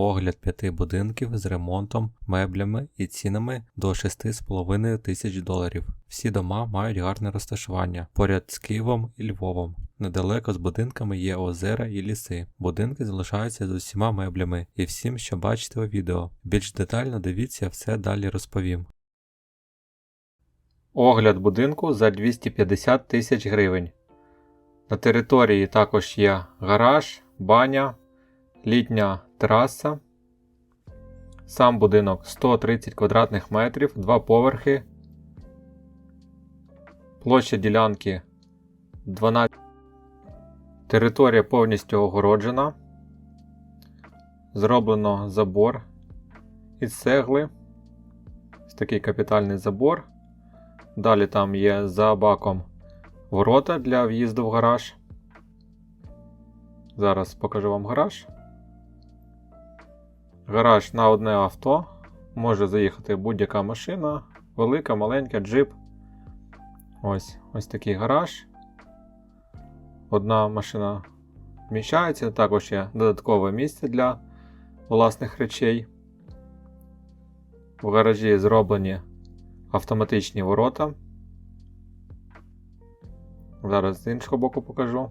Огляд п'яти будинків з ремонтом, меблями і цінами до 6,5 тисяч доларів. Всі дома мають гарне розташування поряд з Києвом і Львовом. Недалеко з будинками є озера і ліси. Будинки залишаються з усіма меблями і всім, що бачите у відео. Більш детально дивіться, все далі розповім. Огляд будинку за 250 тисяч гривень. На території також є гараж, баня, літня тераса. Сам будинок 130 квадратних метрів, два поверхи. Площа ділянки 12. Територія повністю огороджена. Зроблено забор із цегли. Ось такий капітальний забор. Далі там є за баком ворота для в'їзду в гараж. Зараз покажу вам гараж. Гараж на одне авто. Може заїхати будь-яка машина, велика, маленька, джип. Ось ось такий гараж. Одна машина вміщається, також є додаткове місце для власних речей. В гаражі зроблені автоматичні ворота. Зараз з іншого боку покажу.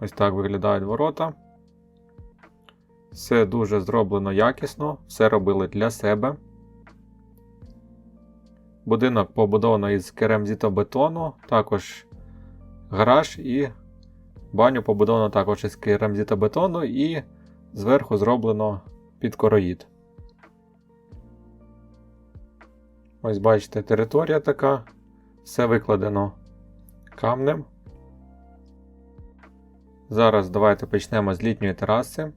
Ось так виглядають ворота. Все дуже зроблено якісно, все робили для себе. Будинок побудовано із керамзітобетону, також гараж і баню побудовано також із керамзітобетону і зверху зроблено під короїд. Ось бачите, територія така, все викладено камнем. Зараз давайте почнемо з літньої тераси.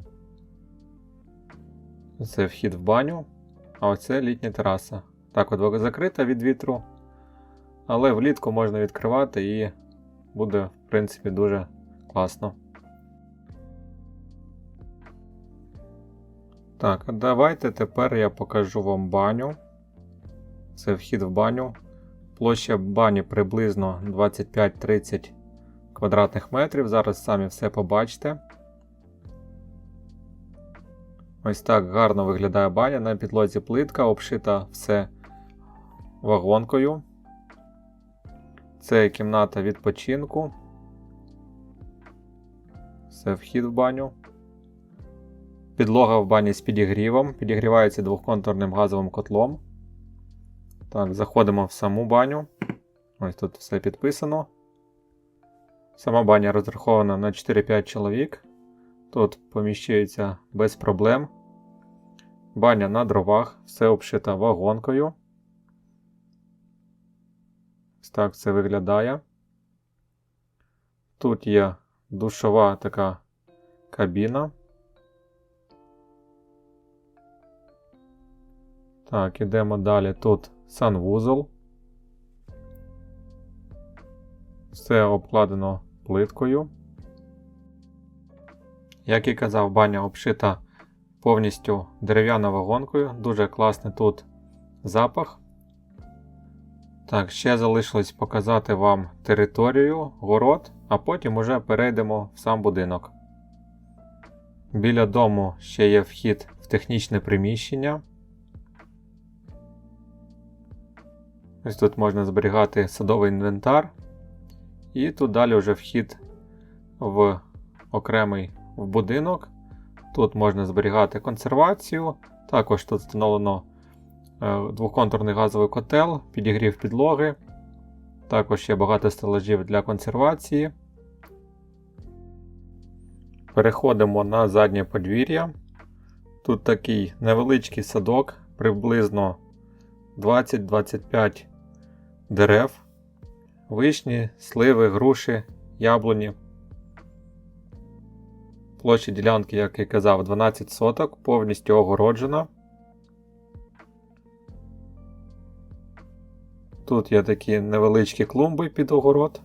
Це вхід в баню, а оце літня тераса. Так, от закрита від вітру, але влітку можна відкривати і буде, в принципі, дуже класно. Так, давайте тепер я покажу вам баню. Це вхід в баню. Площа бані приблизно 25-30 квадратних метрів. Зараз самі все побачите. Ось так гарно виглядає баня. На підлозі плитка, обшита все вагонкою. Це кімната відпочинку. Це вхід в баню. Підлога в бані з підігрівом. Підігрівається двохконтурним газовим котлом. Так, заходимо в саму баню. Ось тут все підписано. Сама баня розрахована на 4-5 чоловік. Тут поміщується без проблем. Баня на дровах, все обшита вагонкою. Ось так це виглядає. Тут є душова така кабіна. Так, ідемо далі. Тут санвузол. Все обкладено плиткою. Як і казав, баня обшита повністю дерев'яною вагонкою. Дуже класний тут запах. Так, ще залишилось показати вам територію, город, а потім уже перейдемо в сам будинок. Біля дому ще є вхід в технічне приміщення. Ось тут можна зберігати садовий інвентар. І тут далі вже вхід в окремий в будинок. Тут можна зберігати консервацію. Також тут встановлено е, двоконтурний газовий котел, підігрів підлоги. Також є багато стелажів для консервації. Переходимо на заднє подвір'я. Тут такий невеличкий садок, приблизно 20-25 дерев, вишні, сливи, груші, яблуні. Площа ділянки, як я казав, 12 соток, повністю огороджена. Тут є такі невеличкі клумби під огород.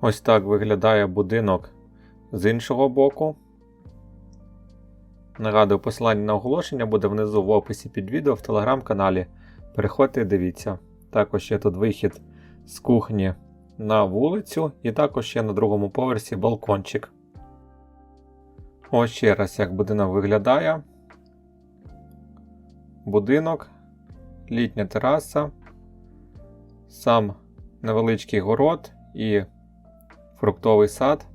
Ось так виглядає будинок з іншого боку. Нагадую, посилання на оголошення буде внизу в описі під відео в телеграм-каналі. Переходьте і дивіться. Також є тут вихід з кухні на вулицю, і також є на другому поверсі балкончик. Ось ще раз, як будинок виглядає. Будинок, літня тераса, сам невеличкий город і фруктовий сад.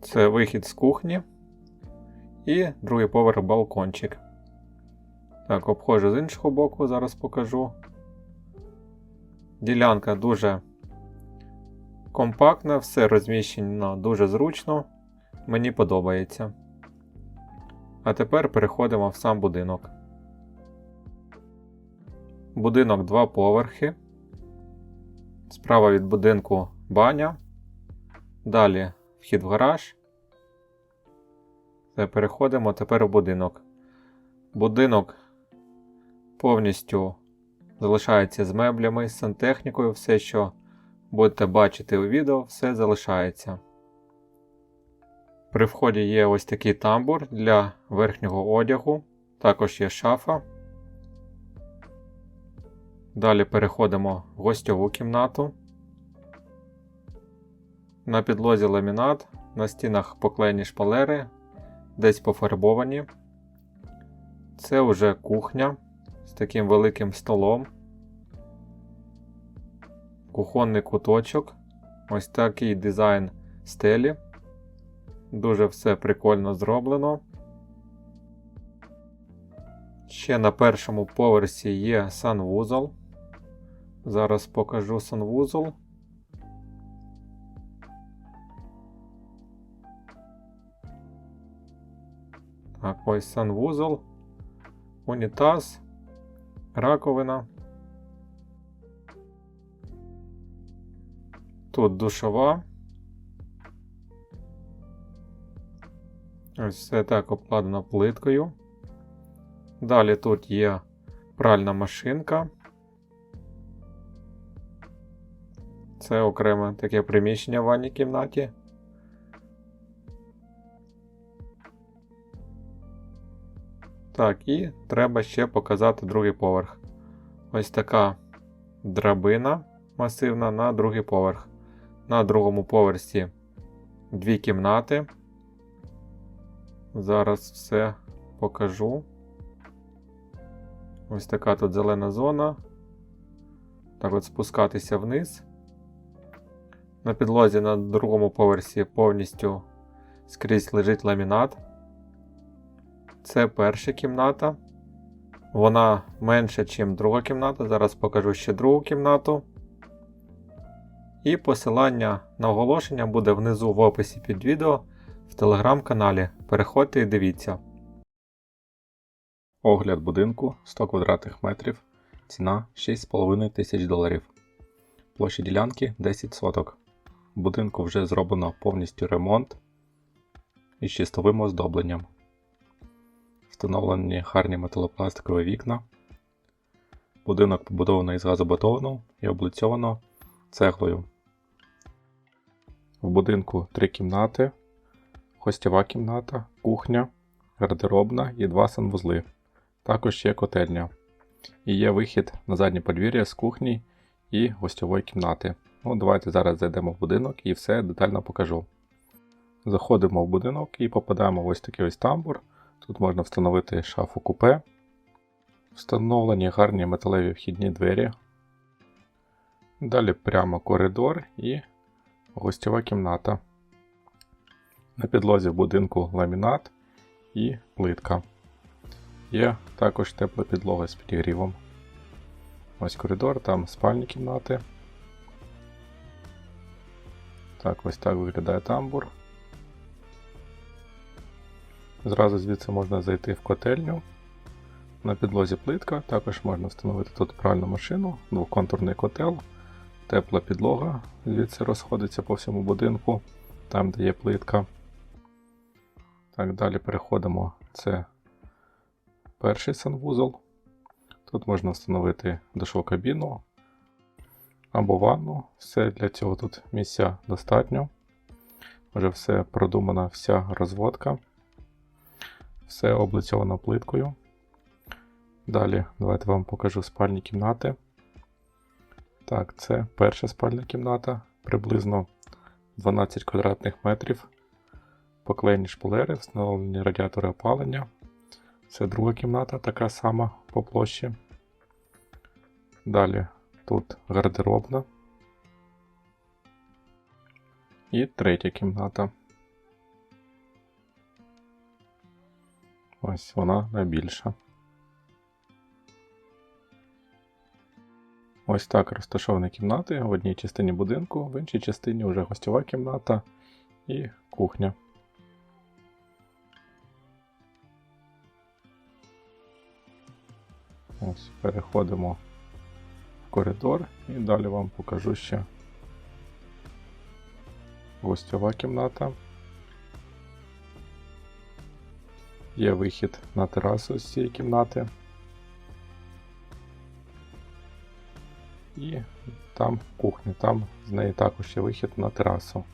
Це вихід з кухні. І другий поверх балкончик. Так, обходжу з іншого боку, зараз покажу. Ділянка дуже компактна, все розміщено дуже зручно. Мені подобається. А тепер переходимо в сам будинок. Будинок два поверхи. Справа від будинку баня. Далі вхід в гараж. Все, переходимо тепер в будинок. Будинок повністю залишається з меблями, з сантехнікою, все, що будете бачити у відео, все залишається. При вході є ось такий тамбур для верхнього одягу, також є шафа. Далі переходимо в гостьову кімнату. На підлозі ламінат, на стінах поклеєні шпалери, десь пофарбовані. Це вже кухня з таким великим столом. Кухонний куточок. Ось такий дизайн стелі. Дуже все прикольно зроблено. Ще на першому поверсі є санвузол. Зараз покажу санвузол. Так, ось санвузол, унітаз, раковина. Тут душова. Ось все так обкладено плиткою. Далі тут є пральна машинка. Це окреме таке приміщення в ванній кімнаті. Так, і треба ще показати другий поверх. Ось така драбина масивна на другий поверх. На другому поверсі дві кімнати. Зараз все покажу. Ось така тут зелена зона. Так от спускатися вниз. На підлозі на другому поверсі повністю скрізь лежить ламінат. Це перша кімната. Вона менша, ніж друга кімната. Зараз покажу ще другу кімнату. І посилання на оголошення буде внизу в описі під відео в телеграм-каналі. Переходьте і дивіться. Огляд будинку 100 квадратних метрів. Ціна 6,5 тисяч доларів. Площа ділянки 10 соток. Будинку вже зроблено повністю ремонт із чистовим оздобленням. Встановлені гарні металопластикові вікна. Будинок побудовано із газобетону і облицьовано цеглою. В будинку три кімнати, гостєва кімната, кухня, гардеробна і два санвузли. Також є котельня. І є вихід на заднє подвір'я з кухні і гостьової кімнати. Ну, Давайте зараз зайдемо в будинок і все детально покажу. Заходимо в будинок і попадаємо в ось такий ось тамбур. Тут можна встановити шафу купе. Встановлені гарні металеві вхідні двері. Далі прямо коридор і гостьова кімната. На підлозі в будинку ламінат і плитка. Є також тепла підлога з підігрівом. Ось коридор, там спальні кімнати. Так, ось так виглядає тамбур. Зразу звідси можна зайти в котельню. На підлозі плитка, також можна встановити тут пральну машину, двоконтурний котел, тепла підлога, звідси розходиться по всьому будинку, там де є плитка. Так, далі переходимо. Це перший санвузол. Тут можна встановити душову кабіну або ванну. Все для цього тут місця достатньо. Вже все продумана вся розводка. Все облицьовано плиткою. Далі давайте вам покажу спальні кімнати. Так, це перша спальня кімната, приблизно 12 квадратних метрів. Поклеєні шпалери, встановлені радіатори опалення. Це друга кімната, така сама по площі. Далі тут гардеробна. І третя кімната. Ось вона найбільша. Ось так розташовані кімнати в одній частині будинку, в іншій частині вже гостьова кімната і кухня. Ось переходимо в коридор і далі вам покажу ще гостьова кімната. Є вихід на терасу з цієї кімнати. І там кухня, там з неї також є вихід на терасу.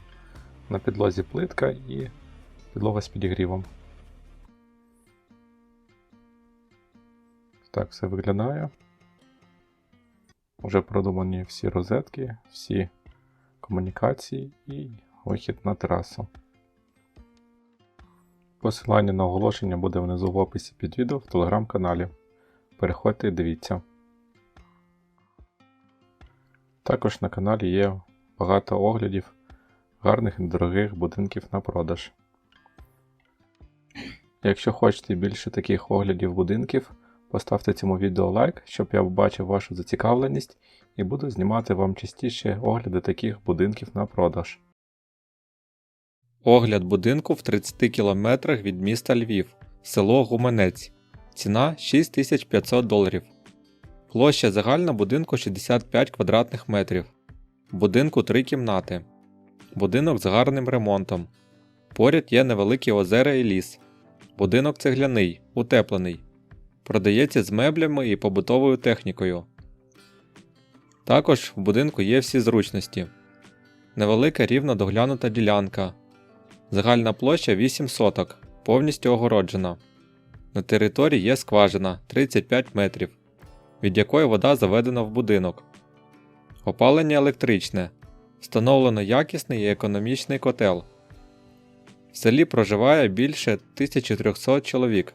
На підлозі плитка і підлога з підігрівом. Так все виглядає. Вже продумані всі розетки, всі комунікації і вихід на терасу. Посилання на оголошення буде внизу в описі під відео в телеграм-каналі. Переходьте і дивіться. Також на каналі є багато оглядів гарних і недорогих будинків на продаж. Якщо хочете більше таких оглядів будинків, поставте цьому відео лайк, щоб я побачив вашу зацікавленість і буду знімати вам частіше огляди таких будинків на продаж. Огляд будинку в 30 км від міста Львів, село Гуменець. Ціна 6500 доларів. Площа загальна будинку 65 квадратних метрів. Будинку 3 кімнати. Будинок з гарним ремонтом. Поряд є невеликі озера і ліс. Будинок цегляний, утеплений. Продається з меблями і побутовою технікою. Також в будинку є всі зручності. Невелика рівно доглянута ділянка. Загальна площа 8 соток, повністю огороджена. На території є скважина 35 метрів, від якої вода заведена в будинок. Опалення електричне. Встановлено якісний і економічний котел. В селі проживає більше 1300 чоловік.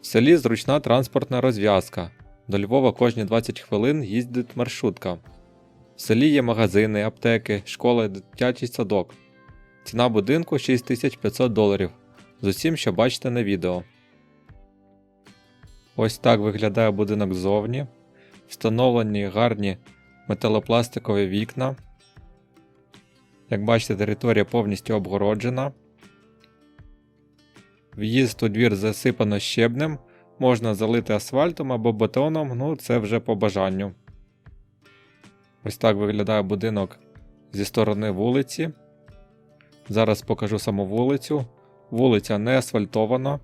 В селі зручна транспортна розв'язка. До Львова кожні 20 хвилин їздить маршрутка. В селі є магазини, аптеки, школа, дитячий садок. Ціна будинку 6500 доларів з усім, що бачите на відео. Ось так виглядає будинок ззовні. Встановлені гарні металопластикові вікна. Як бачите, територія повністю обгороджена. В'їзд у двір засипано щебнем, можна залити асфальтом або бетоном, ну це вже по бажанню. Ось так виглядає будинок зі сторони вулиці. Зараз покажу саму вулицю. Вулиця не асфальтована.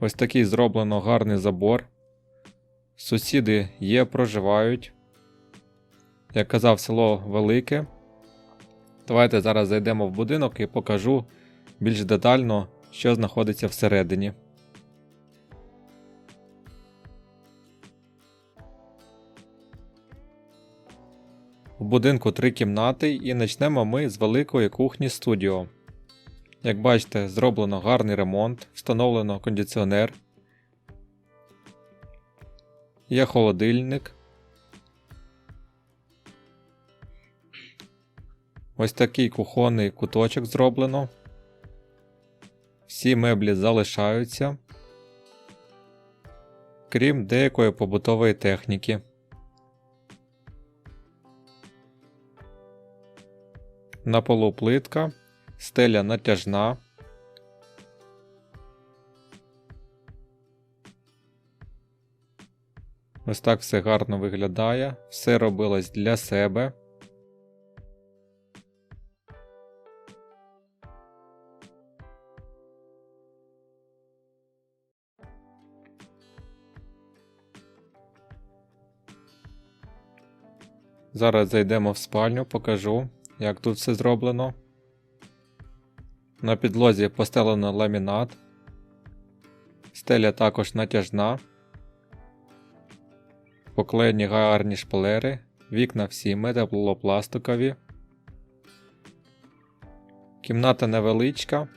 Ось такий зроблено гарний забор. Сусіди є, проживають. Як казав, село велике. Давайте зараз зайдемо в будинок і покажу більш детально, що знаходиться всередині. У будинку три кімнати і почнемо ми з великої кухні студіо. Як бачите, зроблено гарний ремонт, встановлено кондиціонер. Є холодильник. Ось такий кухонний куточок зроблено. Всі меблі залишаються, крім деякої побутової техніки. На полу плитка, стеля натяжна. Ось так все гарно виглядає, все робилось для себе. Зараз зайдемо в спальню, покажу, як тут все зроблено. На підлозі постелено ламінат. Стеля також натяжна. Поклеєні гарні шпалери, вікна всі металопластикові. Кімната невеличка,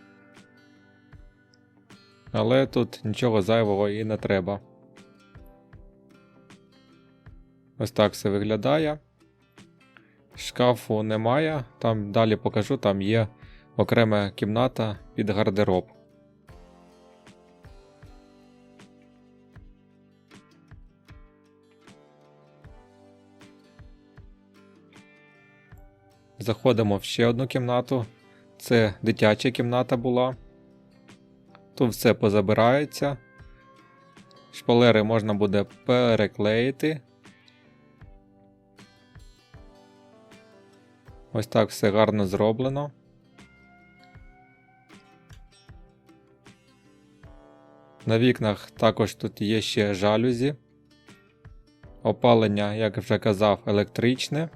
але тут нічого зайвого і не треба. Ось так все виглядає. Шкафу немає, там далі покажу, там є окрема кімната під гардероб. Заходимо в ще одну кімнату. Це дитяча кімната була. Тут все позабирається. Шпалери можна буде переклеїти. Ось так все гарно зроблено. На вікнах також тут є ще жалюзі. Опалення, як вже казав, електричне.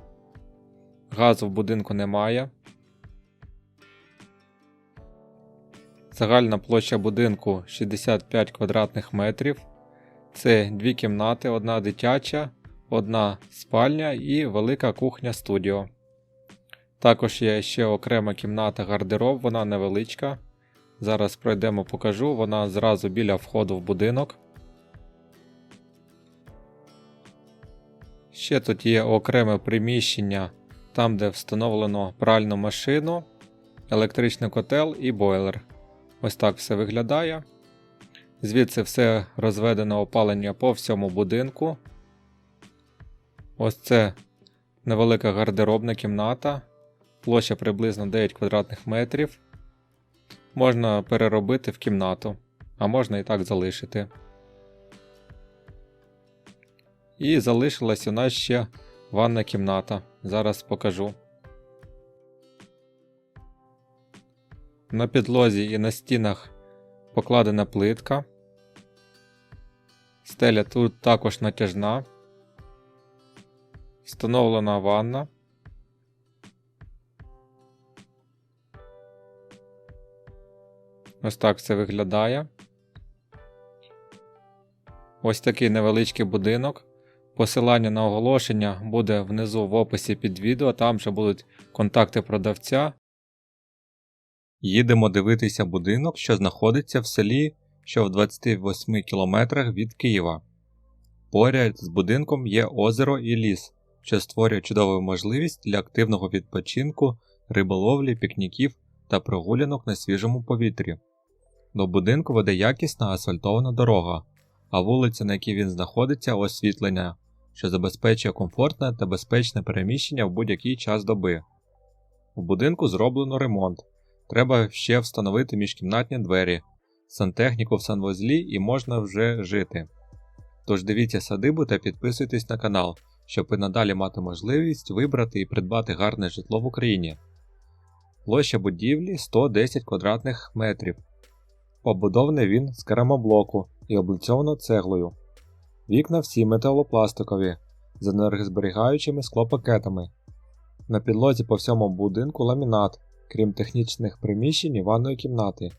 Газу в будинку немає. Загальна площа будинку 65 квадратних метрів. Це дві кімнати, одна дитяча, одна спальня і велика кухня студіо. Також є ще окрема кімната гардероб, вона невеличка. Зараз пройдемо покажу, вона зразу біля входу в будинок. Ще тут є окреме приміщення, там де встановлено пральну машину, електричний котел і бойлер. Ось так все виглядає. Звідси все розведено опалення по всьому будинку. Ось це невелика гардеробна кімната. Площа приблизно 9 квадратних метрів. Можна переробити в кімнату, а можна і так залишити. І залишилась у нас ще ванна кімната. Зараз покажу. На підлозі і на стінах покладена плитка. Стеля тут також натяжна. Встановлена ванна. Ось так це виглядає. Ось такий невеличкий будинок. Посилання на оголошення буде внизу в описі під відео, там же будуть контакти продавця. Їдемо дивитися будинок, що знаходиться в селі, що в 28 кілометрах від Києва. Поряд з будинком є озеро і ліс, що створює чудову можливість для активного відпочинку, риболовлі, пікніків та прогулянок на свіжому повітрі. До будинку веде якісна асфальтована дорога, а вулиця, на якій він знаходиться, освітлення, що забезпечує комфортне та безпечне переміщення в будь-який час доби. У будинку зроблено ремонт. Треба ще встановити міжкімнатні двері, сантехніку в санвузлі і можна вже жити. Тож дивіться садибу та підписуйтесь на канал, щоб і надалі мати можливість вибрати і придбати гарне житло в Україні. Площа будівлі 110 квадратних метрів. Побудований він з керамоблоку і облицьовано цеглою. Вікна всі металопластикові з енергозберігаючими склопакетами. На підлозі по всьому будинку ламінат, крім технічних приміщень і ванної кімнати.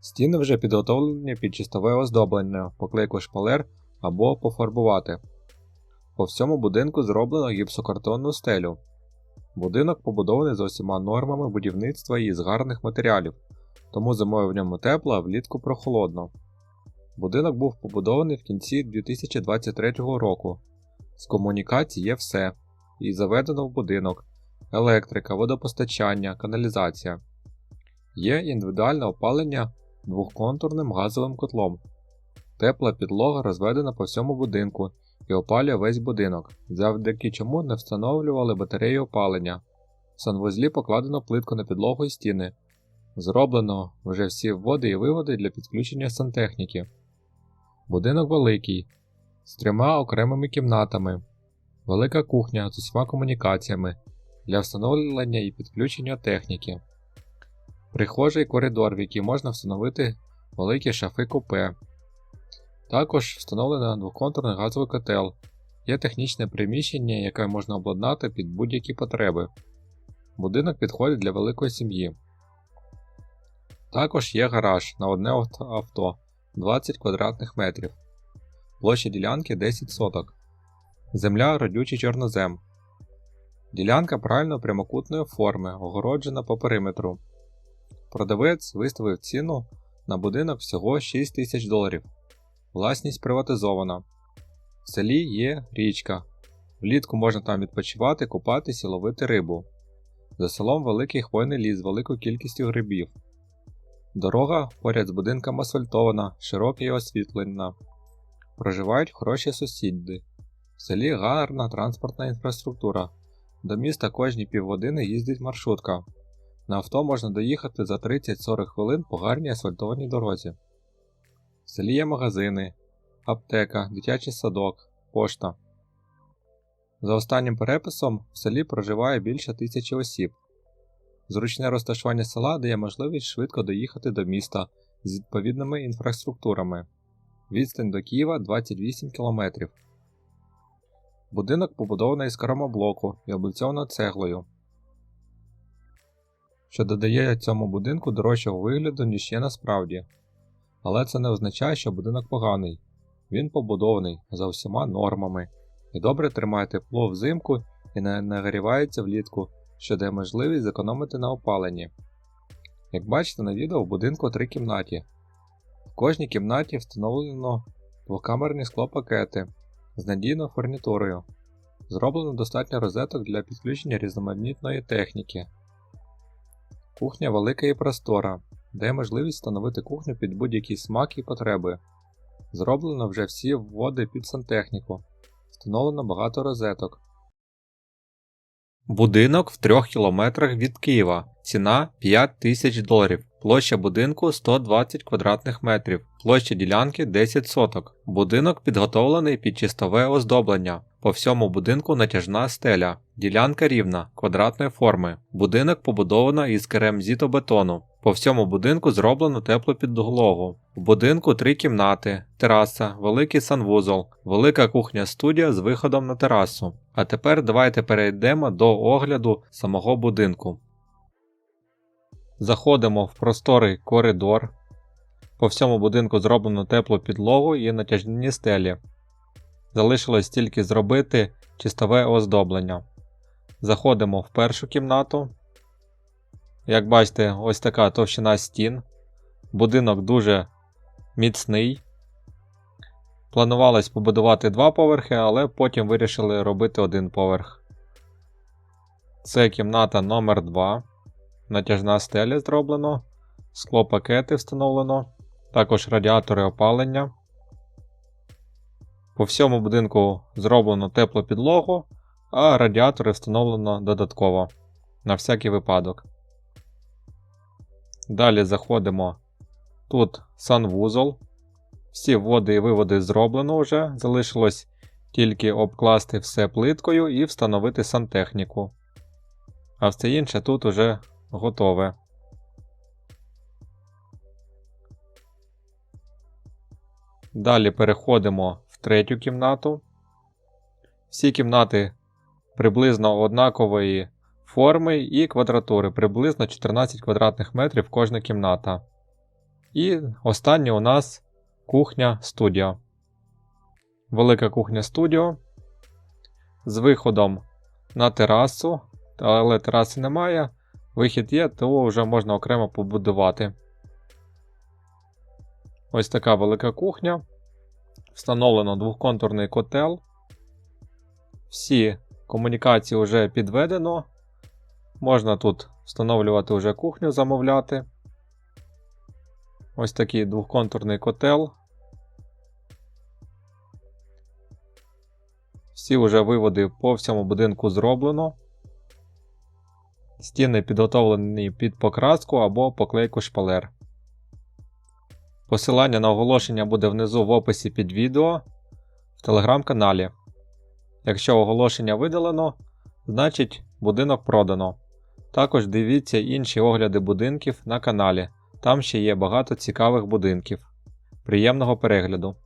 Стіни вже підготовлені під чистове оздоблення, поклейку шпалер або пофарбувати. По всьому будинку зроблено гіпсокартонну стелю. Будинок побудований за усіма нормами будівництва і з гарних матеріалів, тому зимою в ньому тепло, а влітку прохолодно. Будинок був побудований в кінці 2023 року. З комунікацій є все, і заведено в будинок, електрика, водопостачання, каналізація. Є індивідуальне опалення двохконтурним газовим котлом. Тепла підлога розведена по всьому будинку і опалює весь будинок, завдяки чому не встановлювали батареї опалення. В санвузлі покладено плитку на підлогу і стіни. Зроблено вже всі вводи і виводи для підключення сантехніки. Будинок великий, з трьома окремими кімнатами, велика кухня з усіма комунікаціями для встановлення і підключення техніки, прихожий коридор, в який можна встановити великі шафи купе. Також встановлено двоконтурний газовий котел, є технічне приміщення, яке можна обладнати під будь-які потреби. Будинок підходить для великої сім'ї. Також є гараж на одне авто 20 квадратних метрів. Площа ділянки 10 соток. Земля родючий чорнозем. Ділянка правильно прямокутної форми, огороджена по периметру. Продавець виставив ціну на будинок всього 6 тисяч доларів. Власність приватизована. В селі є річка. Влітку можна там відпочивати, купатись і ловити рибу. За селом великий хвойний ліс з великою кількістю грибів. Дорога поряд з будинком асфальтована, широка і освітлена. Проживають хороші сусіди. В селі гарна транспортна інфраструктура. До міста кожні півгодини їздить маршрутка. На авто можна доїхати за 30-40 хвилин по гарній асфальтованій дорозі. В селі є магазини, аптека, дитячий садок, пошта. За останнім переписом в селі проживає більше тисячі осіб. Зручне розташування села дає можливість швидко доїхати до міста з відповідними інфраструктурами. Відстань до Києва 28 км. Будинок побудований з карамоблоку і облицьовано цеглою, що додає цьому будинку дорожчого вигляду, ніж є насправді. Але це не означає, що будинок поганий. Він побудований за всіма нормами і добре тримає тепло взимку і не нагрівається влітку, що дає можливість зекономити на опаленні. Як бачите на відео, в будинку три кімнаті. В кожній кімнаті встановлено двокамерні склопакети з надійною фурнітурою. Зроблено достатньо розеток для підключення різноманітної техніки. Кухня велика і простора, дає можливість встановити кухню під будь-який смак і потреби. Зроблено вже всі вводи під сантехніку. Встановлено багато розеток. Будинок в 3 кілометрах від Києва. Ціна 5 тисяч доларів. Площа будинку 120 квадратних метрів. Площа ділянки 10 соток. Будинок підготовлений під чистове оздоблення. По всьому будинку натяжна стеля. Ділянка рівна, квадратної форми. Будинок побудовано із керамзітобетону. По всьому будинку зроблено теплу підлогу. В будинку три кімнати, тераса, великий санвузол, велика кухня-студія з виходом на терасу. А тепер давайте перейдемо до огляду самого будинку. Заходимо в просторий коридор. По всьому будинку зроблено теплу підлогу і натяжні стелі. Залишилось тільки зробити чистове оздоблення. Заходимо в першу кімнату. Як бачите, ось така товщина стін. Будинок дуже міцний. Планувалось побудувати два поверхи, але потім вирішили робити один поверх. Це кімната номер 2 Натяжна стеля зроблено, склопакети встановлено, також радіатори опалення. По всьому будинку зроблено теплу підлогу, а радіатори встановлено додатково на всякий випадок. Далі заходимо. Тут санвузол. Всі вводи і виводи зроблено вже. Залишилось тільки обкласти все плиткою і встановити сантехніку. А все інше тут уже готове. Далі переходимо в третю кімнату. Всі кімнати приблизно однакової форми і квадратури, приблизно 14 квадратних метрів кожна кімната. І остання у нас кухня студія. Велика кухня студіо з виходом на терасу, але тераси немає. Вихід є, то вже можна окремо побудувати. Ось така велика кухня. Встановлено двохконтурний котел. Всі комунікації вже підведено. Можна тут встановлювати вже кухню, замовляти. Ось такий двохконтурний котел. Всі вже виводи по всьому будинку зроблено. Стіни підготовлені під покраску або поклейку шпалер. Посилання на оголошення буде внизу в описі під відео в телеграм-каналі. Якщо оголошення видалено, значить будинок продано. Також дивіться інші огляди будинків на каналі. Там ще є багато цікавих будинків. Приємного перегляду!